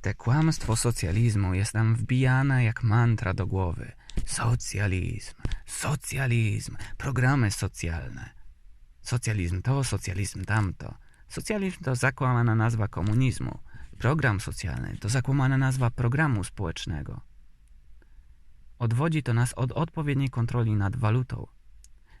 Te kłamstwo socjalizmu jest nam wbijane jak mantra do głowy. Socjalizm, socjalizm, programy socjalne. Socjalizm to, socjalizm tamto. Socjalizm to zakłamana nazwa komunizmu. Program socjalny to zakłamana nazwa programu społecznego. Odwodzi to nas od odpowiedniej kontroli nad walutą.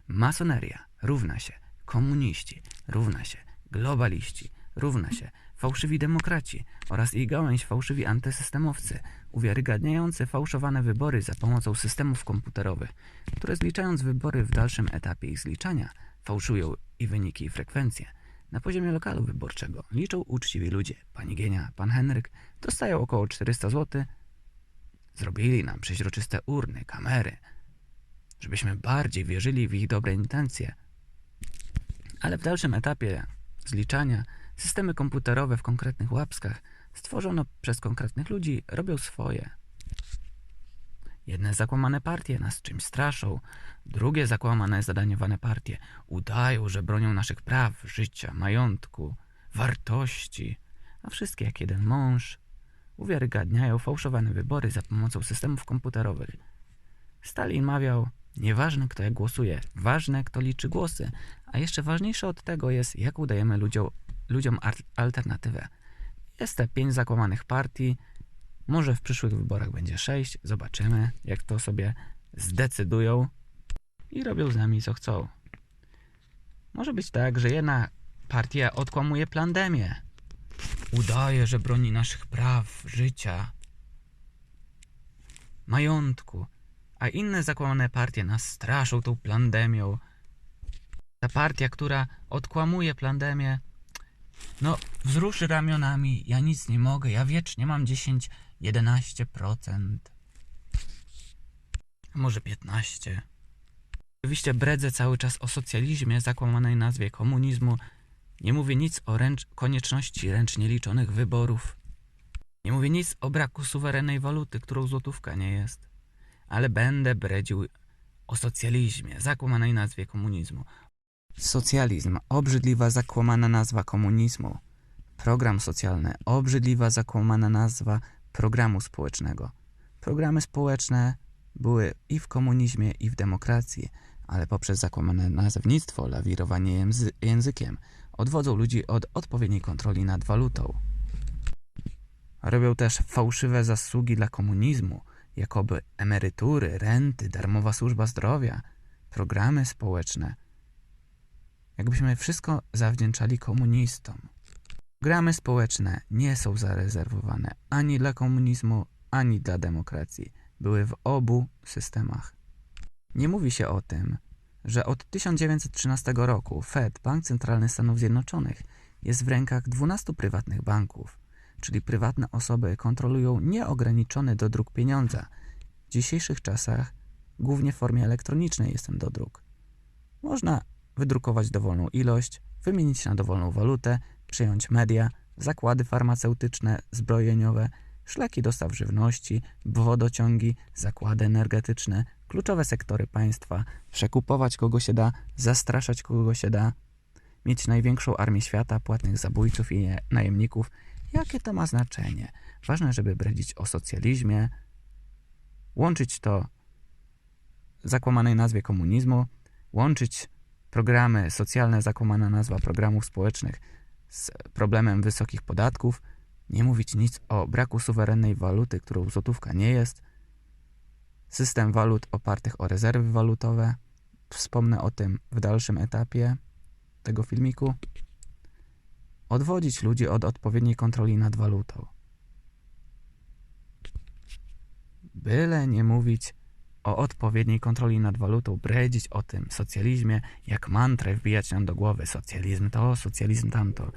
Masoneria równa się komuniści, równa się globaliści, równa się fałszywi demokraci oraz jej gałęź fałszywi antysystemowcy, uwiarygadniający fałszowane wybory za pomocą systemów komputerowych, które zliczając wybory w dalszym etapie ich zliczania, fałszują i wyniki i frekwencje. Na poziomie lokalu wyborczego liczą uczciwi ludzie. Pani Gienia, pan Henryk dostają około 400 zł. Zrobili nam przeźroczyste urny, kamery, żebyśmy bardziej wierzyli w ich dobre intencje. Ale w dalszym etapie zliczania systemy komputerowe w konkretnych łapskach stworzono przez konkretnych ludzi robią swoje. Jedne zakłamane partie nas czymś straszą, drugie zakłamane, zadaniowane partie udają, że bronią naszych praw, życia, majątku, wartości, a wszystkie jak jeden mąż uwiarygadniają fałszowane wybory za pomocą systemów komputerowych. Stalin mawiał, nieważne kto jak głosuje, ważne kto liczy głosy, a jeszcze ważniejsze od tego jest, jak udajemy ludziom, ludziom alternatywę. Jest te pięć zakłamanych partii, może w przyszłych wyborach będzie sześć, zobaczymy, jak to sobie zdecydują i robią z nami co chcą. Może być tak, że jedna partia odkłamuje plandemię. Udaje, że broni naszych praw, życia, majątku, a inne zakłamane partie nas straszą tą plandemią. Ta partia, która odkłamuje plandemię, no wzruszy ramionami, ja nic nie mogę, ja wiecznie mam 10, 11%. A może 15%. Oczywiście bredzę cały czas o socjalizmie, zakłamanej nazwie komunizmu. Nie mówię nic o ręcz, konieczności ręcznie liczonych wyborów. Nie mówię nic o braku suwerennej waluty, którą złotówka nie jest. Ale będę bredził o socjalizmie, zakłamanej nazwie komunizmu. Socjalizm, obrzydliwa, zakłamana nazwa komunizmu. Program socjalny, obrzydliwa, zakłamana nazwa programu społecznego. Programy społeczne były i w komunizmie, i w demokracji, ale poprzez zakłamane nazewnictwo, lawirowanie języ- językiem odwodzą ludzi od odpowiedniej kontroli nad walutą. Robią też fałszywe zasługi dla komunizmu, jakoby emerytury, renty, darmowa służba zdrowia, programy społeczne. Jakbyśmy wszystko zawdzięczali komunistom. Programy społeczne nie są zarezerwowane ani dla komunizmu, ani dla demokracji. Były w obu systemach. Nie mówi się o tym, że od 1913 roku Fed, Bank Centralny Stanów Zjednoczonych, jest w rękach 12 prywatnych banków, czyli prywatne osoby kontrolują nieograniczony dodruk pieniądza. W dzisiejszych czasach głównie w formie elektronicznej jest ten dodruk. Można wydrukować dowolną ilość, wymienić na dowolną walutę, przejąć media, zakłady farmaceutyczne, zbrojeniowe, szlaki dostaw żywności, wodociągi, zakłady energetyczne, kluczowe sektory państwa, przekupować kogo się da, zastraszać kogo się da, mieć największą armię świata, płatnych zabójców i najemników. Jakie to ma znaczenie? Ważne, żeby bredzić o socjalizmie, łączyć to w zakłamanej nazwie komunizmu, łączyć programy socjalne, zakłamana nazwa programów społecznych z problemem wysokich podatków, nie mówić nic o braku suwerennej waluty, którą złotówka nie jest, system walut opartych o rezerwy walutowe. Wspomnę o tym w dalszym etapie tego filmiku. Odwodzić ludzi od odpowiedniej kontroli nad walutą. Byle nie mówić o odpowiedniej kontroli nad walutą, bredzić o tym socjalizmie, jak mantrę wbijać nam do głowy socjalizm to, socjalizm tamto.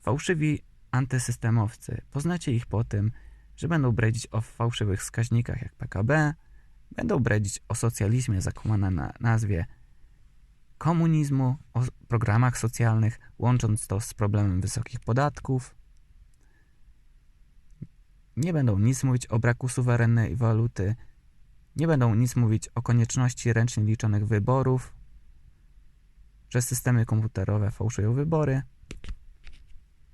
Fałszywi antysystemowcy, poznacie ich po tym, że będą bredzić o fałszywych wskaźnikach jak PKB, będą bredzić o socjalizmie zakłamane na nazwie komunizmu, o programach socjalnych, łącząc to z problemem wysokich podatków. Nie będą nic mówić o braku suwerennej waluty, nie będą nic mówić o konieczności ręcznie liczonych wyborów, że systemy komputerowe fałszują wybory.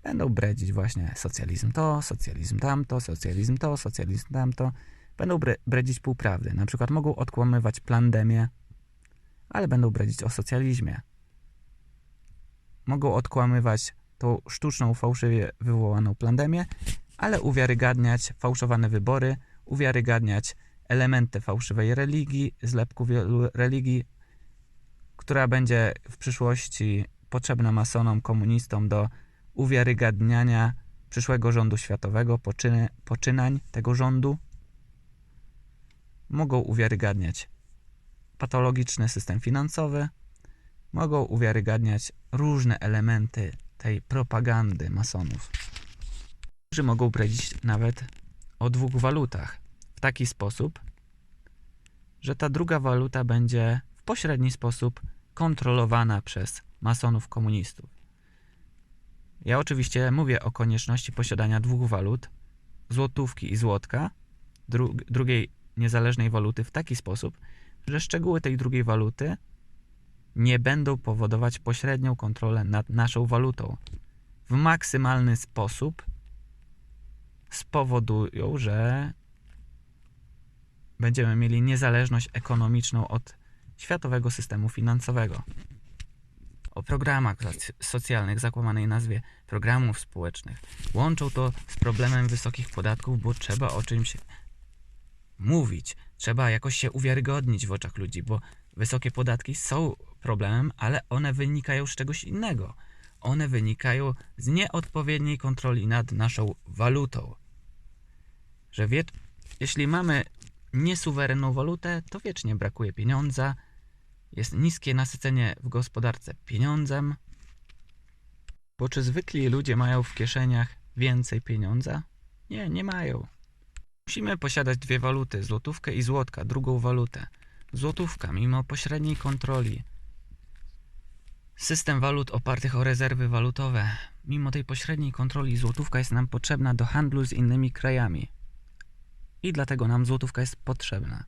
Będą bredzić właśnie socjalizm to, socjalizm tamto, socjalizm to, socjalizm tamto. Będą bre bredzić półprawdy. Na przykład mogą odkłamywać plandemię, ale będą bredzić o socjalizmie. Mogą odkłamywać tą sztuczną, fałszywie wywołaną plandemię, ale uwiarygadniać fałszowane wybory, uwiarygadniać elementy fałszywej religii, zlepku wielu religii, która będzie w przyszłości potrzebna masonom, komunistom do uwiarygadniania przyszłego rządu światowego, poczyny, poczynań tego rządu. Mogą uwiarygadniać patologiczny system finansowy, mogą uwiarygadniać różne elementy tej propagandy masonów. Że mogą bredzić nawet o dwóch walutach taki sposób, że ta druga waluta będzie w pośredni sposób kontrolowana przez masonów komunistów. Ja oczywiście mówię o konieczności posiadania dwóch walut, złotówki i złotka, dru drugiej niezależnej waluty w taki sposób, że szczegóły tej drugiej waluty nie będą powodować pośrednią kontrolę nad naszą walutą. W maksymalny sposób spowodują, że będziemy mieli niezależność ekonomiczną od światowego systemu finansowego. O programach soc- socjalnych, zakłamanej nazwie programów społecznych, łączą to z problemem wysokich podatków, bo trzeba o czymś mówić, trzeba jakoś się uwiarygodnić w oczach ludzi, bo wysokie podatki są problemem, ale one wynikają z czegoś innego. One wynikają z nieodpowiedniej kontroli nad naszą walutą. Że wie, jeśli mamy niesuwerenną walutę, to wiecznie brakuje pieniądza, jest niskie nasycenie w gospodarce pieniądzem. Bo czy zwykli ludzie mają w kieszeniach więcej pieniądza? Nie, nie mają. Musimy posiadać dwie waluty, złotówkę i złotka, drugą walutę. Złotówka, mimo pośredniej kontroli. System walut opartych o rezerwy walutowe. Mimo tej pośredniej kontroli złotówka jest nam potrzebna do handlu z innymi krajami. I dlatego nam złotówka jest potrzebna.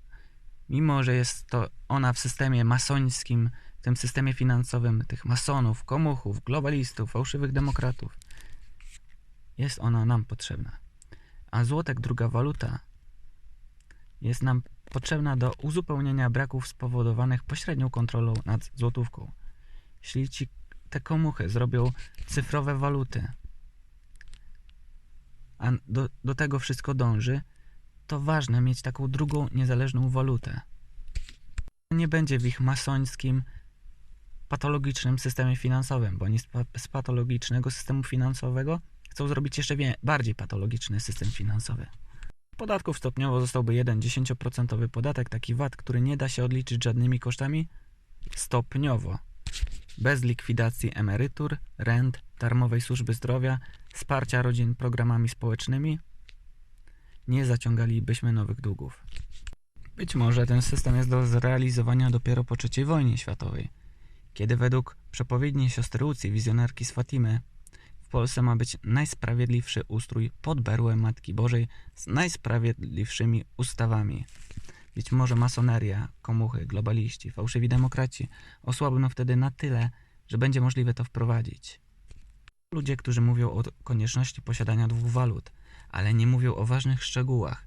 Mimo, że jest to ona w systemie masońskim, w tym systemie finansowym tych masonów, komuchów, globalistów, fałszywych demokratów, jest ona nam potrzebna. A złotek, druga waluta, jest nam potrzebna do uzupełnienia braków spowodowanych pośrednią kontrolą nad złotówką. Jeśli ci te komuchy zrobią cyfrowe waluty, a do, do tego wszystko dąży, to ważne mieć taką drugą niezależną walutę. Nie będzie w ich masońskim, patologicznym systemie finansowym, bo oni z, pa- z patologicznego systemu finansowego chcą zrobić jeszcze bardziej patologiczny system finansowy. Podatków stopniowo zostałby jeden 10% podatek, taki VAT, który nie da się odliczyć żadnymi kosztami stopniowo. Bez likwidacji emerytur, rent, darmowej służby zdrowia, wsparcia rodzin programami społecznymi, nie zaciągalibyśmy nowych długów. Być może ten system jest do zrealizowania dopiero po III wojnie światowej, kiedy według przepowiedni siostry Łucji, wizjonerki z Fatimy, w Polsce ma być najsprawiedliwszy ustrój pod berłem Matki Bożej z najsprawiedliwszymi ustawami. Być może masoneria, komuchy, globaliści, fałszywi demokraci osłabną wtedy na tyle, że będzie możliwe to wprowadzić. Ludzie, którzy mówią o konieczności posiadania dwóch walut, ale nie mówią o ważnych szczegółach.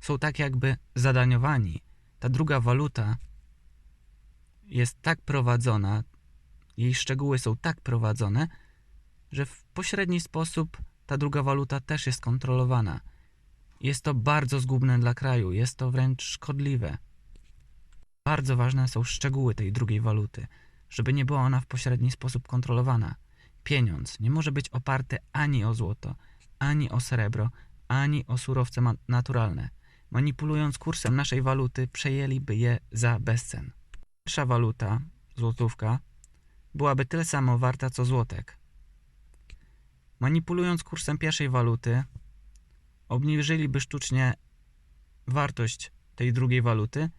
Są tak jakby zadaniowani. Ta druga waluta jest tak prowadzona, jej szczegóły są tak prowadzone, że w pośredni sposób ta druga waluta też jest kontrolowana. Jest to bardzo zgubne dla kraju, jest to wręcz szkodliwe. Bardzo ważne są szczegóły tej drugiej waluty, żeby nie była ona w pośredni sposób kontrolowana. Pieniądz nie może być oparty ani o złoto, ani o srebro, ani o surowce naturalne. Manipulując kursem naszej waluty, przejęliby je za bezcen. Pierwsza waluta, złotówka, byłaby tyle samo warta co złotek. Manipulując kursem pierwszej waluty, obniżyliby sztucznie wartość tej drugiej waluty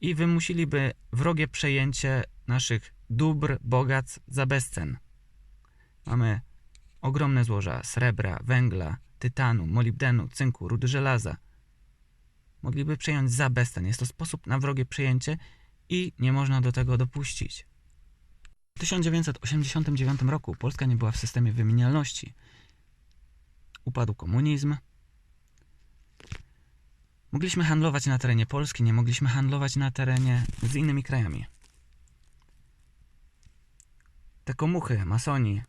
i wymusiliby wrogie przejęcie naszych dóbr, bogactw za bezcen. Mamy ogromne złoża srebra, węgla, tytanu, molibdenu, cynku, rudy żelaza. Mogliby przejąć za bezcen. Jest to sposób na wrogie przejęcie i nie można do tego dopuścić. W 1989 roku Polska nie była w systemie wymienialności. Upadł komunizm. Mogliśmy handlować na terenie Polski, nie mogliśmy handlować na terenie z innymi krajami. Te komuchy, masoni,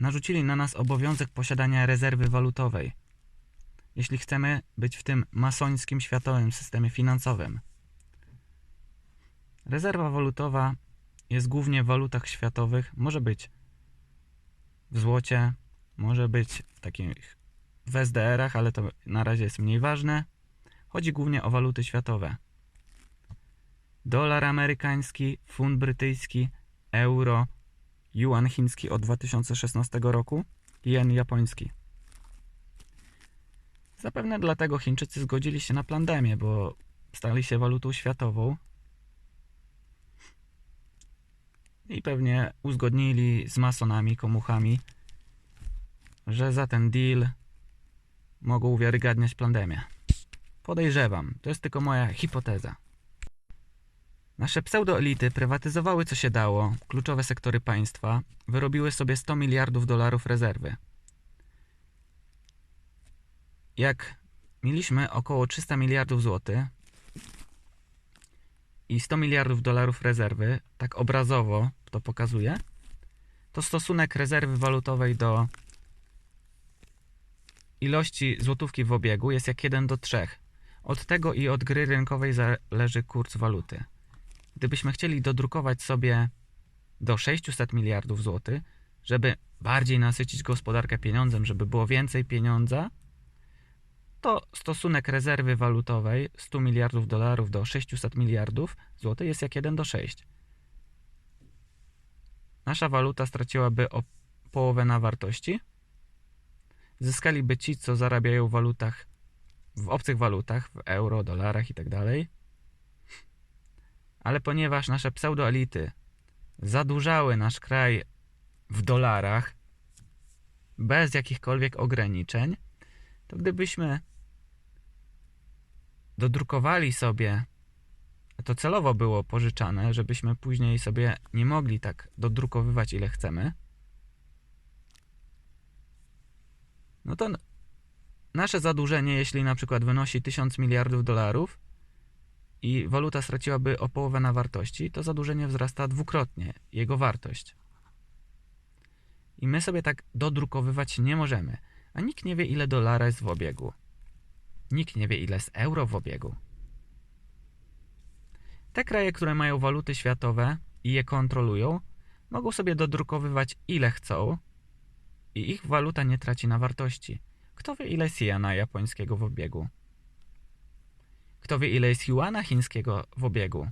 narzucili na nas obowiązek posiadania rezerwy walutowej, jeśli chcemy być w tym masońskim światowym systemie finansowym. Rezerwa walutowa jest głównie w walutach światowych, może być w złocie, może być w takich w SDR-ach, ale to na razie jest mniej ważne. Chodzi głównie o waluty światowe. Dolar amerykański, funt brytyjski, euro, yuan chiński od 2016 roku, jen japoński. Zapewne dlatego Chińczycy zgodzili się na plandemię, bo stali się walutą światową i pewnie uzgodnili z masonami, komuchami, że za ten deal mogą uwiarygadniać plandemię. Podejrzewam, to jest tylko moja hipoteza. Nasze pseudoelity prywatyzowały co się dało, kluczowe sektory państwa, wyrobiły sobie 100 miliardów dolarów rezerwy. Jak mieliśmy około 300 miliardów złotych i 100 miliardów dolarów rezerwy, tak obrazowo to pokazuje, to stosunek rezerwy walutowej do ilości złotówki w obiegu jest jak 1 do 3. Od tego i od gry rynkowej zależy kurs waluty. Gdybyśmy chcieli dodrukować sobie do 600 miliardów złotych, żeby bardziej nasycić gospodarkę pieniądzem, żeby było więcej pieniądza, to stosunek rezerwy walutowej 100 miliardów dolarów do 600 miliardów złotych jest jak 1 do 6. Nasza waluta straciłaby o połowę na wartości. Zyskaliby ci, co zarabiają w walutach, w obcych walutach, w euro, dolarach itd. Ale ponieważ nasze pseudoelity zadłużały nasz kraj w dolarach bez jakichkolwiek ograniczeń, to gdybyśmy dodrukowali sobie, to celowo było pożyczane, żebyśmy później sobie nie mogli tak dodrukowywać ile chcemy, no to nasze zadłużenie, jeśli na przykład wynosi 1000 miliardów dolarów i waluta straciłaby o połowę na wartości, to zadłużenie wzrasta dwukrotnie, jego wartość. I my sobie tak dodrukowywać nie możemy, a nikt nie wie ile dolara jest w obiegu. Nikt nie wie ile jest euro w obiegu. Te kraje, które mają waluty światowe i je kontrolują, mogą sobie dodrukowywać ile chcą i ich waluta nie traci na wartości. Kto wie ile jest jena japońskiego w obiegu? Kto wie ile jest juana chińskiego w obiegu?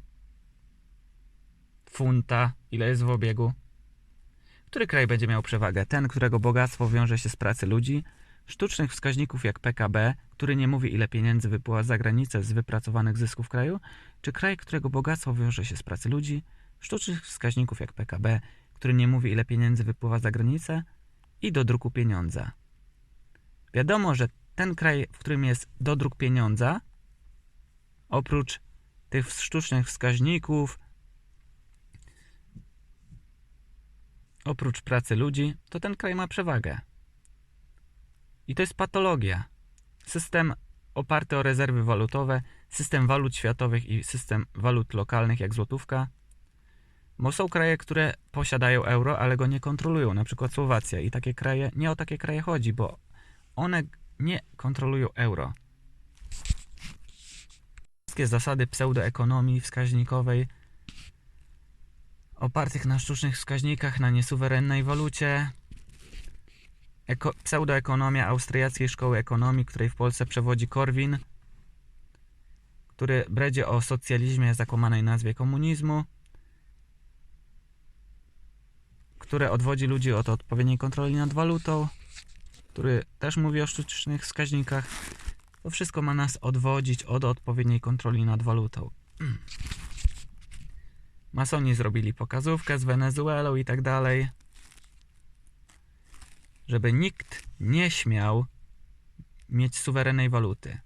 Funta ile jest w obiegu? Który kraj będzie miał przewagę? Ten, którego bogactwo wiąże się z pracy ludzi, sztucznych wskaźników jak PKB, który nie mówi ile pieniędzy wypływa za granicę z wypracowanych zysków kraju, czy kraj, którego bogactwo wiąże się z pracy ludzi, sztucznych wskaźników jak PKB, który nie mówi ile pieniędzy wypływa za granicę i do druku pieniądza. Wiadomo, że ten kraj, w którym jest dodruk pieniądza, oprócz tych sztucznych wskaźników, oprócz pracy ludzi, to ten kraj ma przewagę. I to jest patologia. System oparty o rezerwy walutowe, system walut światowych i system walut lokalnych jak złotówka. Bo są kraje, które posiadają euro, ale go nie kontrolują, na przykład Słowacja. I takie kraje, nie o takie kraje chodzi, bo one nie kontrolują euro. Wszystkie zasady pseudoekonomii wskaźnikowej opartych na sztucznych wskaźnikach, na niesuwerennej walucie, Eko, pseudoekonomia Austriackiej Szkoły Ekonomii, której w Polsce przewodzi Korwin, który bredzie o socjalizmie zakłamanej nazwie komunizmu, które odwodzi ludzi od odpowiedniej kontroli nad walutą, który też mówi o sztucznych wskaźnikach. To wszystko ma nas odwodzić od odpowiedniej kontroli nad walutą. Masoni zrobili pokazówkę z Wenezuelą i tak dalej żeby nikt nie śmiał mieć suwerennej waluty.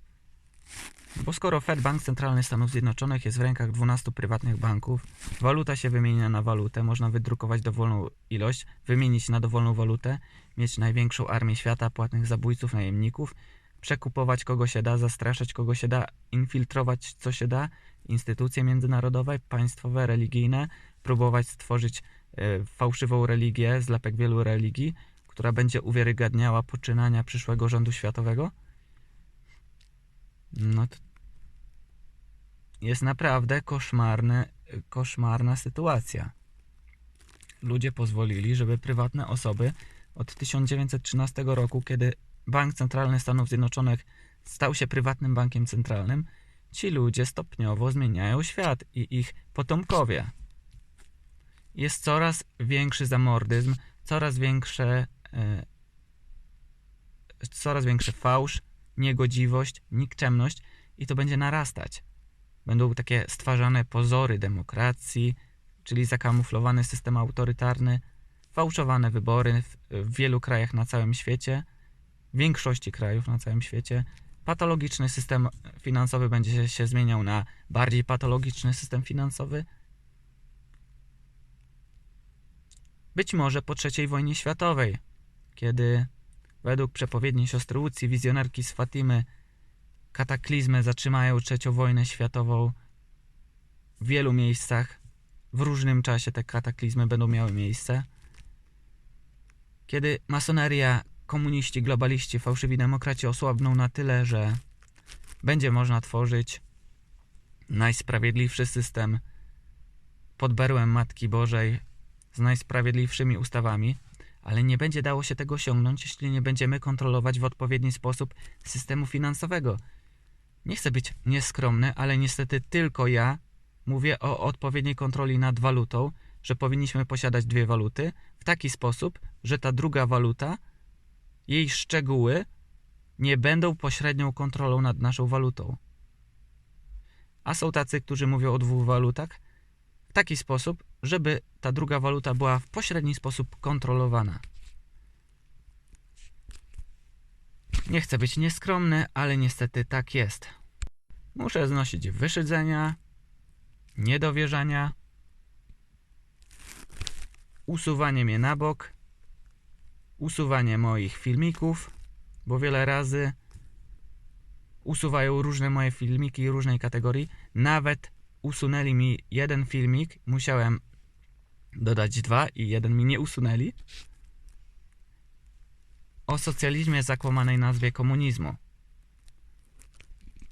Bo skoro Fed, Bank Centralny Stanów Zjednoczonych, jest w rękach 12 prywatnych banków, waluta się wymienia na walutę, można wydrukować dowolną ilość, wymienić na dowolną walutę, mieć największą armię świata, płatnych zabójców, najemników, przekupować kogo się da, zastraszać kogo się da, infiltrować co się da, instytucje międzynarodowe, państwowe, religijne, próbować stworzyć e, fałszywą religię, zlepek wielu religii, która będzie uwiarygadniała poczynania przyszłego rządu światowego? No to jest naprawdę koszmarne, koszmarna sytuacja. Ludzie pozwolili, żeby prywatne osoby od 1913 roku, kiedy Bank Centralny Stanów Zjednoczonych stał się prywatnym bankiem centralnym, ci ludzie stopniowo zmieniają świat i ich potomkowie. Jest coraz większy zamordyzm, coraz większe, e, coraz większy fałsz, niegodziwość, nikczemność i to będzie narastać. Będą takie stwarzane pozory demokracji, czyli zakamuflowany system autorytarny, fałszowane wybory w, w wielu krajach na całym świecie, większości krajów na całym świecie. Patologiczny system finansowy będzie się, zmieniał na bardziej patologiczny system finansowy. Być może po III wojnie światowej, kiedy według przepowiedni siostry Łucji, wizjonerki z Fatimy, kataklizmy zatrzymają trzecią wojnę światową w wielu miejscach. W różnym czasie te kataklizmy będą miały miejsce. Kiedy masoneria, komuniści, globaliści, fałszywi demokraci osłabną na tyle, że będzie można tworzyć najsprawiedliwszy system pod berłem Matki Bożej z najsprawiedliwszymi ustawami, ale nie będzie dało się tego osiągnąć, jeśli nie będziemy kontrolować w odpowiedni sposób systemu finansowego. Nie chcę być nieskromny, ale niestety tylko ja mówię o odpowiedniej kontroli nad walutą, że powinniśmy posiadać dwie waluty w taki sposób, że ta druga waluta, jej szczegóły nie będą pośrednią kontrolą nad naszą walutą. A są tacy, którzy mówią o dwóch walutach w taki sposób, żeby ta druga waluta była w pośredni sposób kontrolowana. Nie chcę być nieskromny, ale niestety tak jest. Muszę znosić wyszydzenia, niedowierzania, usuwanie mnie na bok, usuwanie moich filmików, bo wiele razy usuwają różne moje filmiki różnej kategorii. Nawet usunęli mi jeden filmik, musiałem dodać dwa i jeden mi nie usunęli. O socjalizmie zakłamanej nazwie komunizmu.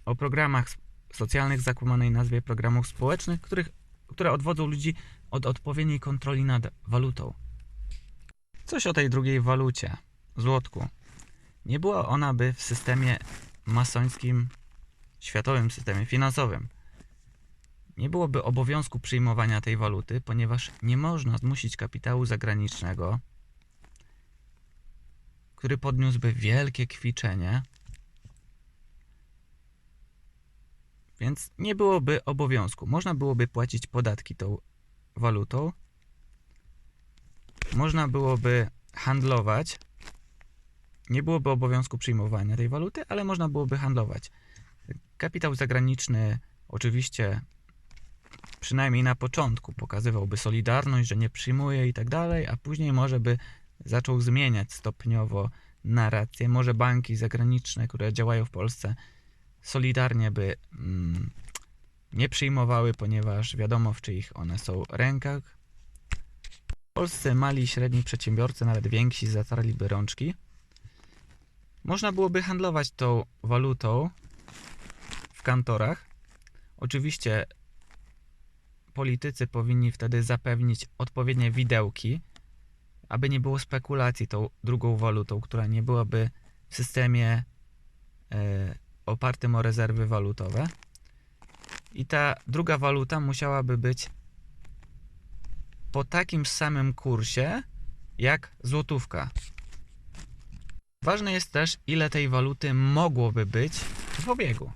O programach socjalnych zakłamanej nazwie programów społecznych, których, które odwodzą ludzi od odpowiedniej kontroli nad walutą. Coś o tej drugiej walucie, złotku. Nie była ona by w systemie masońskim, światowym systemie finansowym. Nie byłoby obowiązku przyjmowania tej waluty, ponieważ nie można zmusić kapitału zagranicznego, który podniósłby wielkie kwiczenie, więc nie byłoby obowiązku. Można byłoby płacić podatki tą walutą, można byłoby handlować, nie byłoby obowiązku przyjmowania tej waluty, ale można byłoby handlować. Kapitał zagraniczny oczywiście przynajmniej na początku pokazywałby solidarność, że nie przyjmuje i tak dalej, a później może by zaczął zmieniać stopniowo narrację. Może banki zagraniczne, które działają w Polsce, solidarnie by mm, nie przyjmowały, ponieważ wiadomo, w czyich one są rękach. Polscy mali i średni przedsiębiorcy, nawet więksi, zatarliby rączki. Można byłoby handlować tą walutą w kantorach. Oczywiście politycy powinni wtedy zapewnić odpowiednie widełki, aby nie było spekulacji tą drugą walutą, która nie byłaby w systemie e, opartym o rezerwy walutowe. I ta druga waluta musiałaby być po takim samym kursie jak złotówka. Ważne jest też, ile tej waluty mogłoby być w obiegu.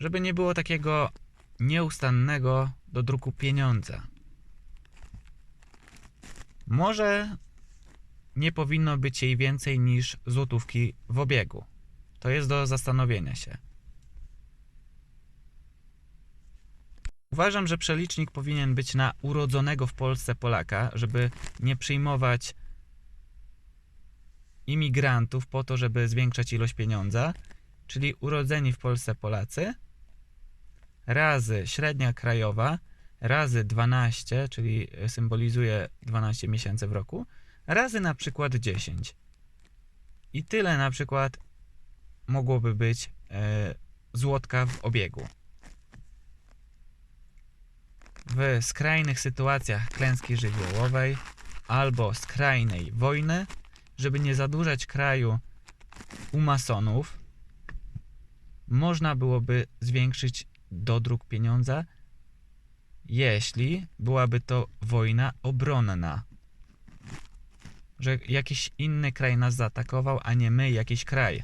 Żeby nie było takiego nieustannego do druku pieniądza. Może nie powinno być jej więcej niż złotówki w obiegu. To jest do zastanowienia się. Uważam, że przelicznik powinien być na urodzonego w Polsce Polaka, żeby nie przyjmować imigrantów po to, żeby zwiększać ilość pieniądza, czyli urodzeni w Polsce Polacy razy średnia krajowa razy 12, czyli symbolizuje 12 miesięcy w roku, razy na przykład 10. I tyle na przykład mogłoby być e, złotka w obiegu. W skrajnych sytuacjach klęski żywiołowej albo skrajnej wojny, żeby nie zadłużać kraju u masonów, można byłoby zwiększyć dodruk pieniądza, jeśli byłaby to wojna obronna. Że jakiś inny kraj nas zaatakował, a nie my jakiś kraj.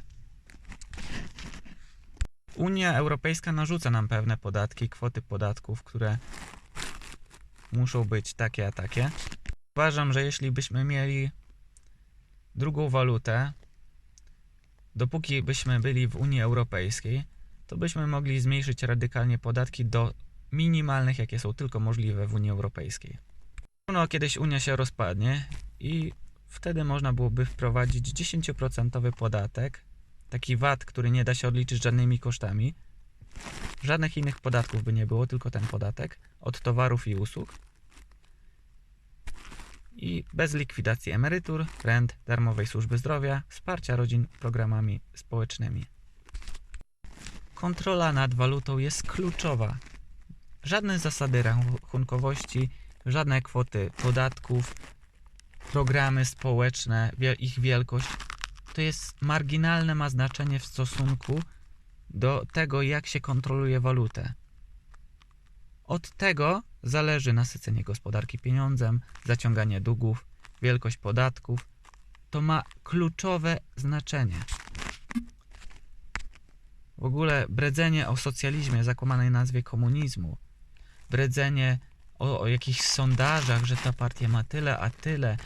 Unia Europejska narzuca nam pewne podatki, kwoty podatków, które muszą być takie a takie. Uważam, że jeśli byśmy mieli drugą walutę, dopóki byśmy byli w Unii Europejskiej, to byśmy mogli zmniejszyć radykalnie podatki do minimalnych, jakie są tylko możliwe w Unii Europejskiej. No, kiedyś Unia się rozpadnie i wtedy można byłoby wprowadzić 10% podatek, taki VAT, który nie da się odliczyć żadnymi kosztami. Żadnych innych podatków by nie było, tylko ten podatek od towarów i usług. I bez likwidacji emerytur, rent, darmowej służby zdrowia, wsparcia rodzin programami społecznymi. Kontrola nad walutą jest kluczowa. Żadne zasady rachunkowości, żadne kwoty podatków, programy społeczne, ich wielkość to jest marginalne ma znaczenie w stosunku do tego, jak się kontroluje walutę. Od tego zależy nasycenie gospodarki pieniądzem, zaciąganie długów, wielkość podatków. To ma kluczowe znaczenie. W ogóle bredzenie o socjalizmie, zakłamanej nazwie komunizmu, bredzenie o, o jakichś sondażach, że ta partia ma tyle, a tyle.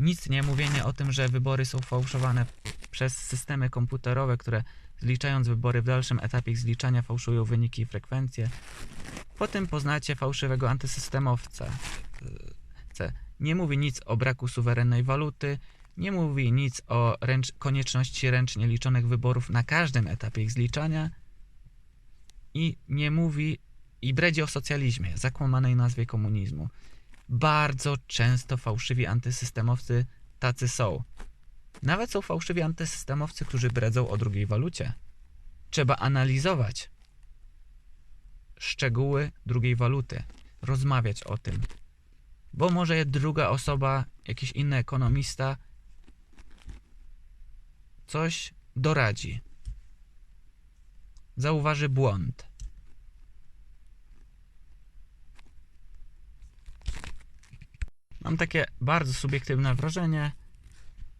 Nic nie mówienie o tym, że wybory są fałszowane przez systemy komputerowe, które zliczając wybory w dalszym etapie ich zliczania fałszują wyniki i frekwencje. Potem poznacie fałszywego antysystemowca. Nie mówi nic o braku suwerennej waluty, nie mówi nic o ręcz, konieczności ręcznie liczonych wyborów na każdym etapie ich zliczania i nie mówi i bredzi o socjalizmie, zakłamanej nazwie komunizmu. Bardzo często fałszywi antysystemowcy tacy są. Nawet są fałszywi antysystemowcy, którzy bredzą o drugiej walucie. Trzeba analizować szczegóły drugiej waluty, rozmawiać o tym, bo może druga osoba, jakiś inny ekonomista, coś doradzi. Zauważy błąd. Mam takie bardzo subiektywne wrażenie,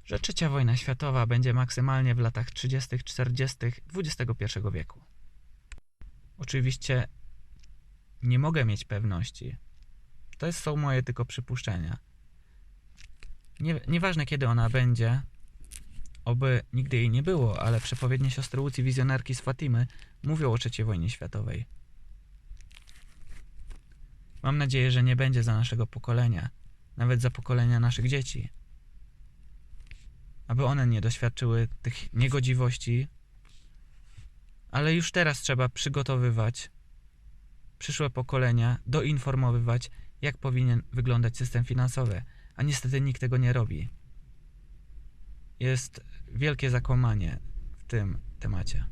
że trzecia wojna światowa będzie maksymalnie w latach 30., 40. XXI wieku. Oczywiście nie mogę mieć pewności. To są moje tylko przypuszczenia. Nie, nieważne kiedy ona będzie, oby nigdy jej nie było, ale przepowiednie siostry Łucji, wizjonerki z Fatimy, mówią o III wojnie światowej. Mam nadzieję, że nie będzie za naszego pokolenia, nawet za pokolenia naszych dzieci. Aby one nie doświadczyły tych niegodziwości, ale już teraz trzeba przygotowywać przyszłe pokolenia, doinformowywać, jak powinien wyglądać system finansowy, a niestety nikt tego nie robi. Jest wielkie zakłamanie w tym temacie.